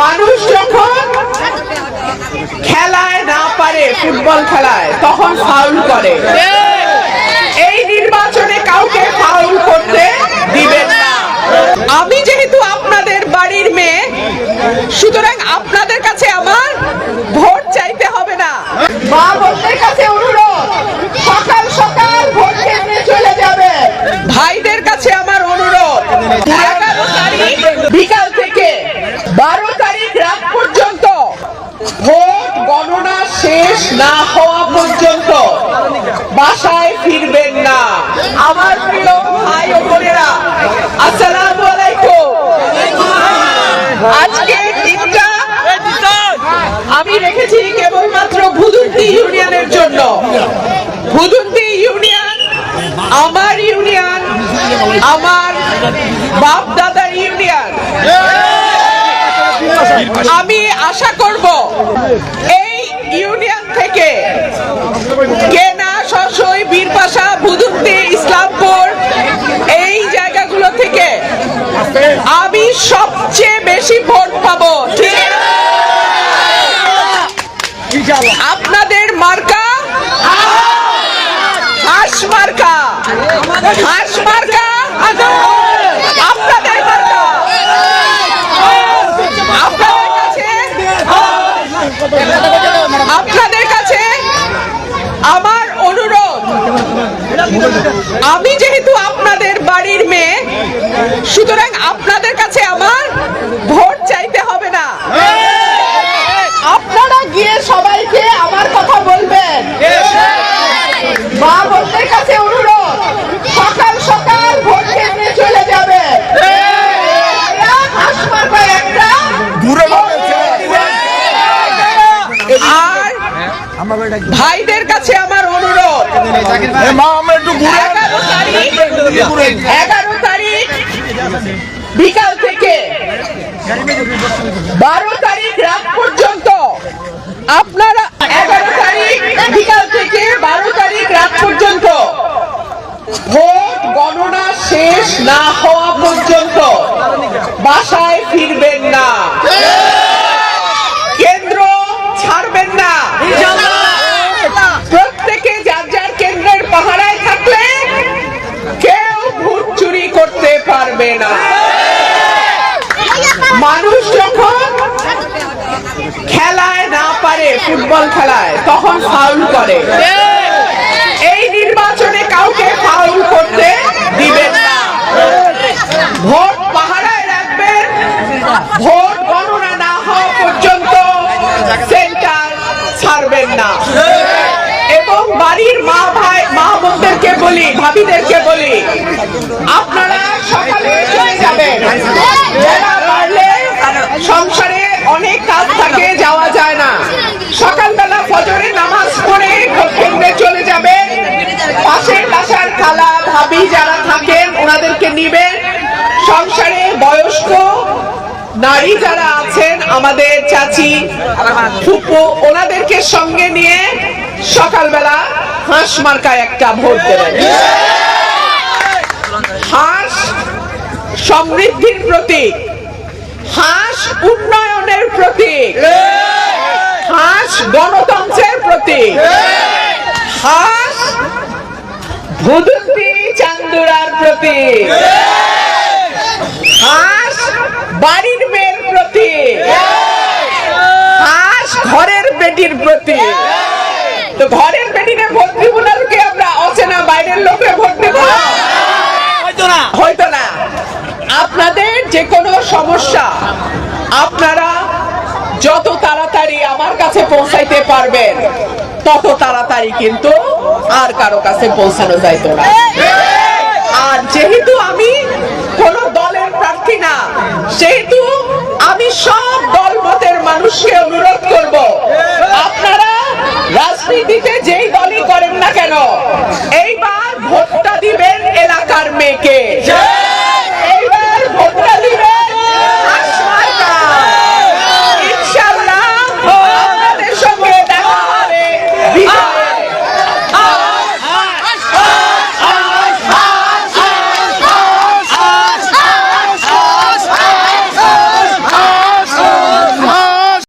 মানুষ যখন খেলায় না পারে, ফুটবল খেলায়, তখন ফাউল করে। এই নির্বাচনে কাউকে ফাউল করতে দিবেন না। আমি যেহেতু আপনাদের বাড়ির মেয়ে, সুতরাং আপনাদের কাছে আমার ভোট চাইতে হবে না। মা বোনদের কাছে অনুরোধ সকাল সকাল ভোট কেন্দ্রে চলে যাবে ভাইদের কাছে আমার অনুরোধ এগারো তারিখ বিকাল থেকে বারো তারিখ রাত পর্যন্ত ভোট গণনা শেষ না হওয়া পর্যন্ত বাসায় ফিরবেন না। আমার প্রিয় ভাই ও বোনেরা, আসসালামু আলাইকুম। আজকে দিনটা আমি রেখেছি কেবলমাত্র ভুদুন্তি ইউনিয়নের জন্য। ভুদুন্তি ইউনিয়ন, আমার ইউনিয়ন, আমার বাপ দাদার ইউনিয়ন। আমি আশা করব এই ইউনিয়ন থেকে কেনা শশই বীরপাশা ভুদুন্তি ইসলামপুর, এই জায়গাগুলো থেকে আমি সবচেয়ে বেশি ভোট পাবো? আপনাদের মার্কা? হাঁস মার্কা। হাঁস মার্কা? আপনাদের মার্কা আপনাদের কাছে আপনাদের কাছে আমার অনুরোধ আমি যেহেতু আপনাদের বাড়ির মেয়ে সুতরাং আপনাদের কাছে আমার ভোট চাইতে হবে না। আপনারা গিয়ে সবাইকে আমার কথা বলবেন। মা বোনদের কাছে অনুরোধ সকাল সকাল ভোট কেন্দ্রে চলে যাবে। আর ভাইদের কাছে আমার অনুরোধ। এগারো তারিখ বিকাল থেকে। বারো তারিখ রাত পর্যন্ত। আপনারা এগারো তারিখ বিকাল থেকে বারো তারিখ রাত পর্যন্ত। ভোট গণনা শেষ না হওয়া পর্যন্ত। বাসায় ফিরবেন না। পারবে না। মানুষ যখন খেলায় না পারে, ফুটবল খেলায়, তখন ফাউল করে। এই নির্বাচনে কাউকে ফাউল করতে দিবেন না। ভোট পাহারায় রাখবেন। ভোট গণনা না হওয়া পর্যন্ত সেন্টার ছাড়বেন না। এবং বাড়ির মা ভাই মা বোনদেরকে বলি, ভাবিদেরকে বলি, আপনারা সকালে চলে যাবেন। সংসারে অনেক কাজ থাকে, যাওয়া যায় না। সকালবেলা ফজরে নামাজ পড়ে কেন্দ্রে চলে যাবেন। পাশের বাসার খালা ভাবি যারা থাকেন, ওনাদেরকে নিবেন। সংসারে বয়স্ক নারী যারা আছেন, আমাদের চাচি, ফুপু, ওনাদেরকে সঙ্গে নিয়ে সকালবেলা হাঁস মার্কায় একটা ভোট দেবেন। হাঁস সমৃদ্ধির প্রতীক। হাঁস উন্নয়নের প্রতীক। হাঁস গণতন্ত্রের প্রতীক। হাঁস ভুদুন্তি চান্দুরার প্রতীক। হাঁস বাড়ির মেয়ের প্রতীক। হাঁস ঘরের বেটির প্রতীক। তো ঘরের বেটিরে ভোট দিব না লোকে আমরা অচেনা বাইরের লোকে ভোট দেব হয়তো না আপনাদের যে কোনো সমস্যা। আপনারা যত তাড়াতাড়ি আমার কাছে পৌঁছাইতে পারবেন, তত তাড়াতাড়ি কিন্তু আর কারও কাছে পৌঁছানো যাইতো না। আর যেহেতু আমি কোন দলের প্রার্থী না, সেহেতু আমি সব দল মতের মানুষকে অনুরোধ করব, আপনারা রাজনীতিতে যেই দলই করেন না কেন, এইবার ভোটটা দিবেন এলাকার মেয়েকে।